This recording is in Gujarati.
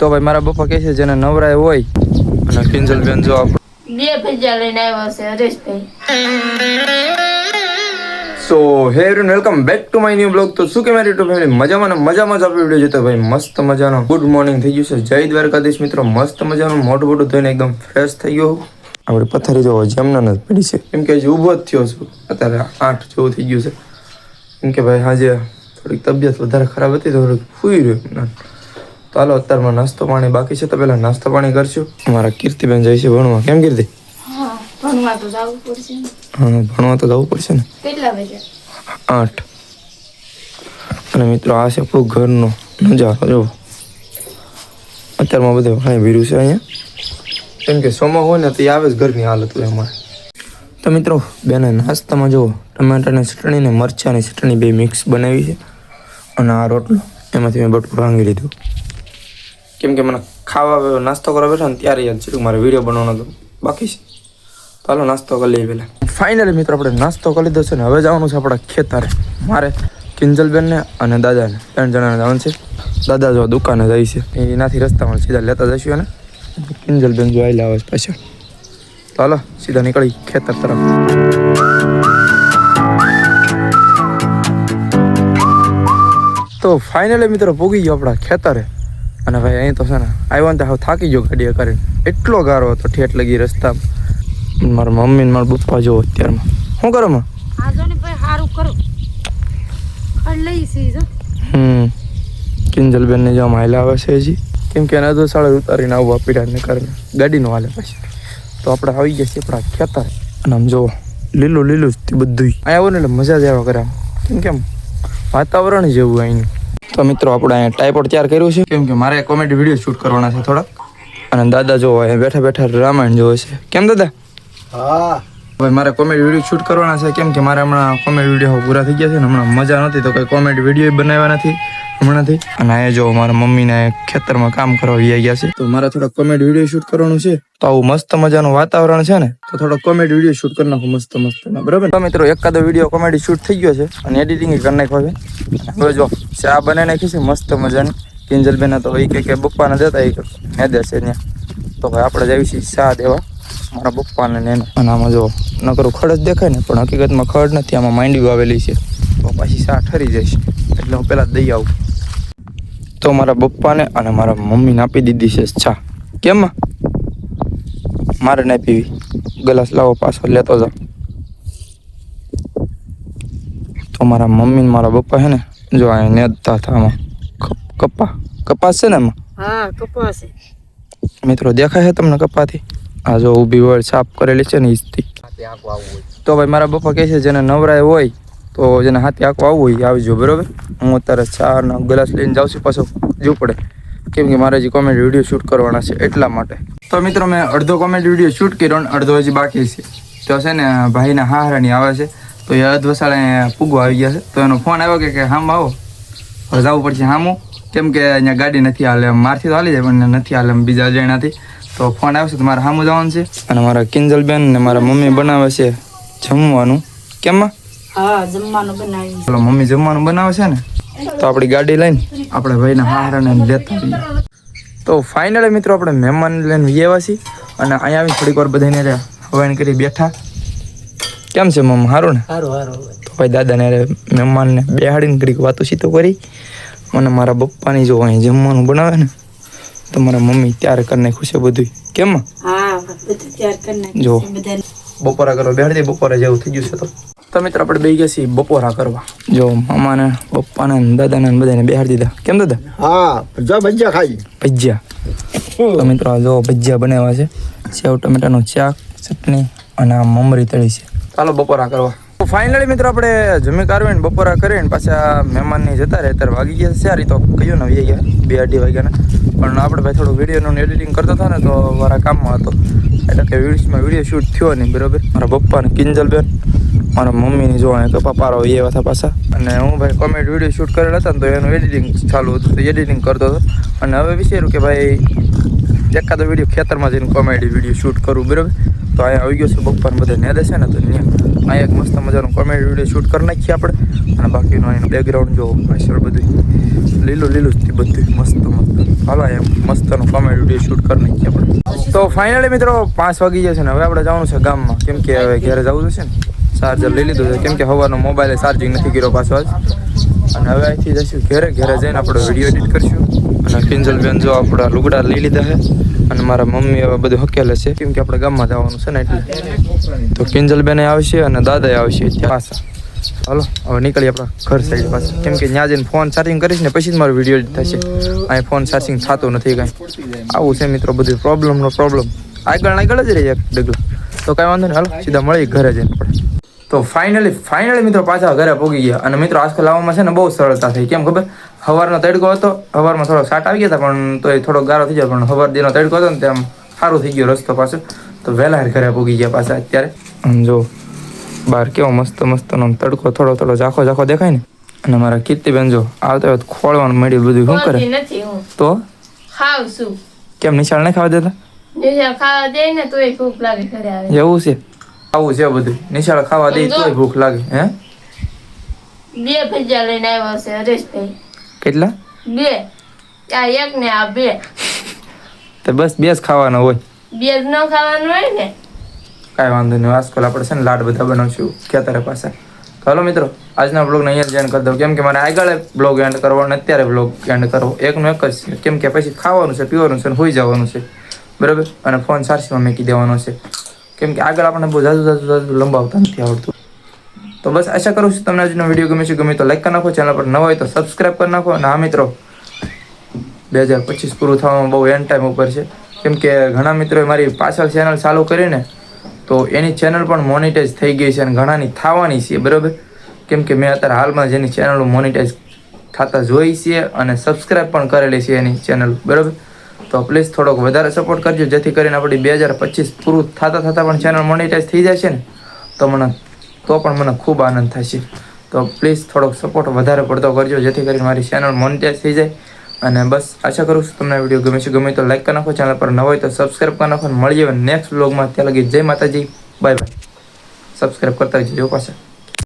તો ભાઈ મારા બપા કહે છે જેને નવરાય હોય અને કિંજલ બેન જો બે ભજીયા લઈને આવ્યો છે Hareshbhai. So hey everyone welcome back to my new blog તો શું કે મારી યુટ્યુબ ફેમિલી મજામાં ને મજામાં જ આપણે વીડિયો જોતો ભાઈ મસ્ત મજાનો ગુડ મોર્નિંગ થઈ ગયું છે. જય દ્વારકાધીશ મિત્રો મસ્ત મજાનું મોટું મોટું થઈને એકદમ ફ્રેશ થઈ ગયો આપણે પથારી જોવો જમના નથી પડી છે. કેમ કે હજી ઊભો જ થયો છું. અત્યારે આઠ જેવું થઈ ગયું છે. કેમ કે ભાઈ આજે થોડીક તબિયત વધારે ખરાબ હતી તો ફૂઈ રહ્યું તો હાલો અત્યારમાં નાસ્તો પાણી બાકી છે તો પેલા નાસ્તો પાણી કરશું. મારા કીર્તિબેન જાય છે ભણવા. કેમ કીર્તિ? હા ભણવા તો જવું પડશે ને. હા ભણવા તો જવું પડશે ને. કેટલા વાગે? આઠ. અને મિત્રો આ છે આપણું ઘરનો નજારો. જો. અત્યારમાં બધે ભાઈ ભીરું છે અહીંયા. કેમ કે સોમા હોય ને તો એ આવે જ ઘરની હાલત હોય અમારે. તો મિત્રો બેને નાસ્તામાં જુઓ. ટમેટાની ચટણી ને મરચાંની ચટણી બે મિક્સ બનાવી છે. અને આ રોટલો એમાંથી મેં બટકું ભાંગી લીધું. કેમ કે મને ખાવા નાસ્તો કરવા બેઠો ને ત્યારે યાદ છે મારે વીડિયો બનાવવાનો હતો. બાકી છે. હાલો નાસ્તો કરી લઈએ પહેલાં. ફાઇનલી મિત્રો, આપણે નાસ્તો કરી લીધો છે ને હવે જવાનું છે આપણા ખેતરે. મારે કિંજલબેનને અને દાદાને, ત્રણ જણાને જવાનું છે. દાદા જો દુકાને જાય છે. એનાથી રસ્તામાં સીધા લેતા જઈશું અને કિંજલબેન જો આવેલા આવે પાછળ તો હાલો સીધા નીકળી ખેતર તરફ. તો ફાઇનલી મિત્રો, પૂગી ગયો આપણા ખેતરે. અને ભાઈ અહીં તો છે ને આવ્યો ને હવે થાકી ગયો ગાડીએ કરીને. એટલો ગારો હતો ઠેઠ લગી રસ્તા મારા મમ્મી ને મારા પપ્પા જો અત્યારમાં. શું કરો માં? હમ. કિંજલબેન ને જવા માયલા આવે છે હજી. કેમ કે એના તો સાડા ઉતારીને આવવા પીડાને કરીને. ગાડીનો હાલે પછી. તો આપણે આવી ગયા છીએ આપણા ખેતર. અને આમ જોવો લીલું લીલું જ તે બધું અહીંયા આવો ને એટલે મજા જ આવ્યા કરે કેમ કેમ વાતાવરણ જેવું અહીંનું. તો મિત્રો, આપણે અહીંયા ટાઈપોડ તૈયાર કર્યું છે. કેમ કે મારે કોમેડી વીડિયો શૂટ કરવાના છે થોડાક. અને દાદા જો અહીંયા બેઠા બેઠા રામાયણ જોવે છે. કેમ દાદા? હા. ભાઈ મારે કોમેડી વીડિયો શૂટ કરવાના છે. કેમ કે મારે હમણાં કોમેડી વીડિયો પૂરા થઈ ગયા છે ને હમણાં મજા નથી તો કોઈ કોમેડી વીડિયો બનાવ્યા નથી, હમણાંથી. અને અહીંયા જો મારા મમ્મીને ખેતરમાં કામ કરવા આવી ગયા છે. તો મારે થોડા કોમેડી વીડિયો શૂટ કરવાનું છે. તો આવું મસ્ત મજાનું વાતાવરણ છે ને, તો થોડો કોમેડી વીડિયો શૂટ કરી નાખું મસ્ત મસ્ત બરાબર? તો મિત્રો, એકાદો વીડિયો કોમેડી શૂટ થઈ ગયો છે અને એડિટિંગ કરી નાખ્યો છે. હવે જો, ચા બનાવી નાખી છે, મસ્ત મજાની. કિંજલબેન તો એ કે બપ્પાને દેતા એ મેં દેશે ત્યાં. તો ભાઈ આપણે જઈએ છીએ ચા દેવા. મારા પપ્પાને ને અને આમાં જો નકરું ખડ જ દેખાય ને પણ હકીકતમાં ખડ નથી આમાં માંડવી વાવેલી છે. તો પાછી સા ઠરી જશે એટલે હું પહેલાં દઈ આવું. તો મારા પપ્પાને અને મારા મમ્મીને આપી દીધી છે ચા. કેમ? મારે નહીં પીવી. ગ્લાસ લાવો પાછો લેતો જાઓ. તો મારા મમ્મી ને મારા પપ્પા છે ને જો અહીં નેતા હતા આમાં કપા કપાસ છે ને એમાં હા કપાસ મિત્રો દેખાય છે તમને કપાથી? આ જો ઊભી હોય સાફ કરેલી છે ને ઈસ્તી તો. ભાઈ મારા પપ્પા કહે છે જેને નવરાય હોય તો જેને હાથે આખું આવવું હોય આવજો બરોબર? હું અત્યારે ચાર નો ગ્લાસ લઈને જાઉં છું પાછો જવું પડે. કેમ કે મારે હજી કોમેડી વીડિયો શૂટ કરવાના છે એટલા માટે. તો મિત્રો મેં અડધો કોમેડી વીડિયો શૂટ કર્યો અને અડધો હજી બાકી છે. તો છે ને ભાઈના હારાની આવે છે તો એ અધ વસાડે પૂગવા આવી ગયા છે. તો એનો ફોન આવ્યો કે કે હામ આવો? હવે જવું પડશે હામું. કેમ કે અહીંયા ગાડી નથી હાલે એમ મારથી તો હાલી જાય પણ નથી હાલે એમ બીજા જણાથી તો ફોન આવશે તો મારે હામું જવાનું છે. અને મારા કિંજલબેન ને મારા મમ્મી બનાવે છે જમવાનું. કેમ હા જમવાનું બનાવી ચાલો મમ્મી જમવાનું બનાવે છે ને? તો આપણી ગાડી લઈને આપણે ભાઈના હારાને લેતા આવીએ. તો ફાઇનલી મિત્રો આપણે મહેમાન લઈને આવ્યા છીએ. અને અહીંયા આવી થોડીક વાર બધાને રે હવાઈને કરી બેઠા. કેમ છે મમ્મી સારું ને? સારું સારું તો ભાઈ દાદાને મહેમાનને બેહાડીને ઘડીક વાતો સીતો કરી. અને મારા પપ્પાની જો અહીં જમવાનું બનાવે ને તો મારા મમ્મી ત્યારે કરી નાખ્યું છે બધું કેમ? હા બધું તૈયાર કરી નાખ્યું જો. બપોરા કરવા બેહાડી દે બપોરે જેવું થઈ ગયું છે તો. તો મિત્ર આપણે બે ગયા છીએ બપોરા કરવા. જો મામાને પપ્પાને દાદાને ને બધાને બેહાડી દીધા. કેમ દાદા? હા જો ભજીયા ખાઈ. ભજીયા. તો મિત્રો જો ભજીયા બનાવ્યા છે. સેવ ટમેટાનું ચાક ચટણી અને આ મમરી તળી છે. ચાલો બપોરા કરવા. ફાઇનલી મિત્રો આપણે જમી કાઢવીને બપોરા કરીને પાછા મહેમાનની જતા રહે ત્યારે વાગી ગયા સારી તો કહ્યું ને વાગી ગયા, બે અઢી વાગ્યાના. પણ આપણે ભાઈ થોડું વિડીયોનું એડિટિંગ કરતો હતો ને, તો મારા કામમાં હતો. એટલે કે વિડીયોમાં વીડિયો શૂટ થયો નહીં, બરાબર? મારા પપ્પા ને કિંજલબેન, મારા મમ્મીની જોવા તો કપા પારો એ હતા પાછા. અને હું ભાઈ કોમેડી વીડિયો શૂટ કરેલા હતા ને, તો એનું એડિટિંગ ચાલુ હતું, તો એડિટિંગ કરતો હતો. અને હવે વિચાર્યું કે ભાઈ એકાદો વીડિયો ખેતરમાં જઈને કોમેડી વીડિયો શૂટ કરું, બરાબર? તો અહીંયા આવી ગયો છે, બપોર બધા નેદે છે ને તો અહીંયા એક મસ્ત મજાનું કોમેડી વીડિયો શૂટ કરી નાખીએ આપણે. અને બાકીનું અહીંનું બેકગ્રાઉન્ડ જો પાછળ બધું. લીલું લીલું જ બધું. મસ્ત મસ્ત. હાલો એમ મસ્તનું કોમેડી વીડિયો શૂટ કરી નાખીએ આપણે. તો ફાઇનલી મિત્રો, પાંચ વાગી જશે ને, હવે આપણે જવાનું છે ગામમાં. કેમ કે હવે ઘરે જવું છે ને ચાર્જર લઈ લીધું છે. કેમ કે હવાનો મોબાઈલે ચાર્જિંગ નથી કર્યો પાછો આજ. અને હવે અહીંથી જઈશું ઘરે. ઘરે જઈને આપણે વીડિયો એડિટ કરીશું. અને કિંજલબેન જો આપણા લુગડા લઈ લીધા છે. અને મારા મમ્મી હવે બધું હકેલે છે, કેમ કે આપણે ગામમાં જવાનું છે ને એટલે. તો કિંજલબેન આવશે અને દાદાએ આવશે પાછા. હાલો, હવે નીકળીએ આપણા ઘર સાઈડ પાસે કેમ કે ત્યાં જઈને ફોન ચાર્જિંગ કરીશ ને પછી જ મારો વીડિયો થશે. અહીં ફોન ચાર્જિંગ થતું નથી કાંઈ. આવું છે મિત્રો, બધું પ્રોબ્લેમનો પ્રોબ્લેમ આગળ આગળ જ રહી એક ડગલા. તો કાંઈ વાંધો નહીં, હાલો, સીધા મળી ઘરે જઈને આપણે. તો ફાઇનલી ફાઇનલી મિત્રો પાછા ઘરે પહોંચી ગયા. અને મિત્રો, આજકાલ આવવામાં છે ને બહુ સરળતા થઈ. કેમ ખબર? સવારનો તડકો હતો સવારમાં થોડો સાટ આવી ગયા હતા પણ તો એ થોડો ગારો થઈ ગયો પણ સવાર દીનો તડકો હતો ને તેમ સારું થઈ ગયો રસ્તો પાછો તો વહેલા ઘરે પૂગી ગયા પાછા અત્યારે. જો બહાર કેવો મસ્ત મસ્તનો તડકો થોડો થોડો ઝાખો ઝાખો દેખાય ને. અને મારા કીર્તિબેન જો આવતા વખત ખોળવાનું મળ્યું બધું શું કરે? તો? ખાવ છું. કેમ નિશાળ નહીં ખાવા દેતા? એવું છે? આવું છે બધું. નિશાળ ખાવા દે તોય ભૂખ લાગે હે? બે ભજીયા લઈને આવ્યો છે હરેશભાઈ. કેટલા? બે. આ એક ને આ બે. તો બસ બે જ ખાવાના હોય. બે જ ન ખાવાનું હોય ને? કાંઈ વાંધો નહીં આજકાલ આપણે છે ને લાડ બધા બનાવશું. ક્યાં તારે પાસે હાલો મિત્રો આજના બ્લોગને અહીંયા જ એન્ડ કરી દઉં. કેમ કે મારે આગળ બ્લોગ એન્ડ કરવો અને અત્યારે બ્લોગ એન્ડ કરવો. એકનું એક જ છે. કેમ કે પછી ખાવાનું છે પીવાનું છે અને હોઈ જવાનું છે. બરાબર? અને ફોન સારસીમાં મૂકી દેવાનો છે. કેમ કે આગળ આપણને બહુ જાજુ જાજુ જાજુ લંબાવતા નથી આવડતું. તો બસ આશા કરું છું તમને આજનો વીડિયો ગમે છે ગમે તો લાઈક કરી નાખો ચેનલ પર નવા હોય તો સબસ્ક્રાઈબ કરી નાખો. અને હા મિત્રો, બે હજાર પચીસ પૂરું થવામાં બહુ એન્ડ ટાઈમ ઉપર છે. કેમ કે ઘણા મિત્રોએ મારી પાછળ ચેનલ ચાલુ કરીને તો એની ચેનલ પણ મોનિટાઈઝ થઈ ગઈ છે અને ઘણાની થવાની છે, બરાબર? કેમ કે મેં અત્યારે હાલમાં જેની ચેનલો મોનિટાઈઝ થતા જોઈ છે અને સબસ્ક્રાઈબ પણ કરેલી છે એની ચેનલ બરાબર? તો પ્લીઝ થોડોક વધારે સપોર્ટ કરજો, જેથી કરીને આપણી બે હજાર પચીસ પૂરું થતાં થતાં પણ ચેનલ મોનિટાઈઝ થઈ જશે ને? તો મને તો પણ મને ખૂબ આનંદ થશે તો પ્લીઝ થોડોક સપોર્ટ વધારે પડતો કરજો, જેથી કરીને મારી ચેનલ મોનિટાઈઝ થઈ જાય. અને બસ, આશા કરું છું તમને વીડિયો ગમે છે, ગમે તો લાઈક કરી નાખો, ચેનલ પર ન હોય તો સબસ્ક્રાઈબ કરી નાખો મળીએ નેક્સ્ટ બ્લોગમાં ત્યાં લગી જય માતાજી બાય બાય સબસ્ક્રાઈબ કરતા જજો પાછા.